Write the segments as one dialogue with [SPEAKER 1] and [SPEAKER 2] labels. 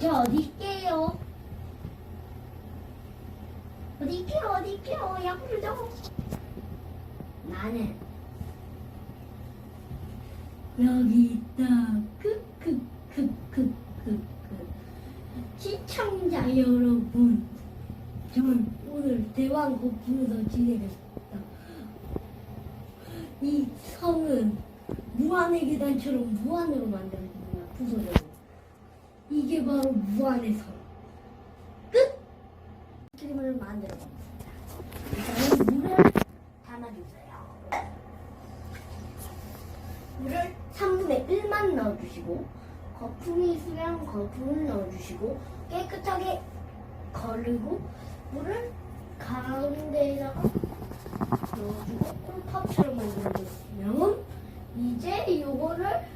[SPEAKER 1] 저 어디 있게요? 어디 있게요? 어디 있게요? 약불 좀. 나는 여기 있다. 크크크크크크. 시청자 여러분, 저는 오늘 대왕 거품에서 지내겠습니다. 이 성은 무한의 계단처럼 무한으로 만들어집니다. 부서져요. 이게 바로 무한의 성. 끝! 그림을 만들어 봅니다. 일단은 물을 담아주세요. 물을 3분의 1만 넣어주시고 거품이 있으면 거품을 넣어주시고 깨끗하게 거르고 물을 가운데에다가 넣어주고 콩팝처럼 만들어주시면 이제 요거를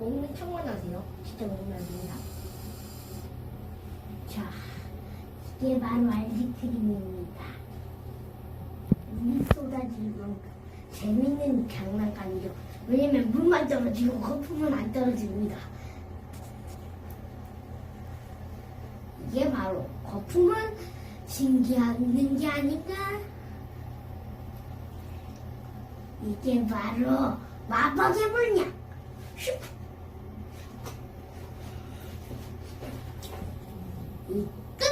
[SPEAKER 1] 먹는 척만 하세요. 진짜 먹으면 안 됩니다. 자, 이게 바로 아이스크림입니다. 물이 쏟아지는 만큼 재밌는 장난감이죠. 왜냐면 물만 떨어지고 거품은 안 떨어집니다. 이게 바로 거품은 신기한 게 아닌가? 이게 바로 마법의 물량. 슉! 이 끝!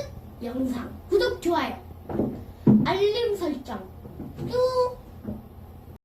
[SPEAKER 1] 영상 구독, 좋아요, 알림 설정 뚝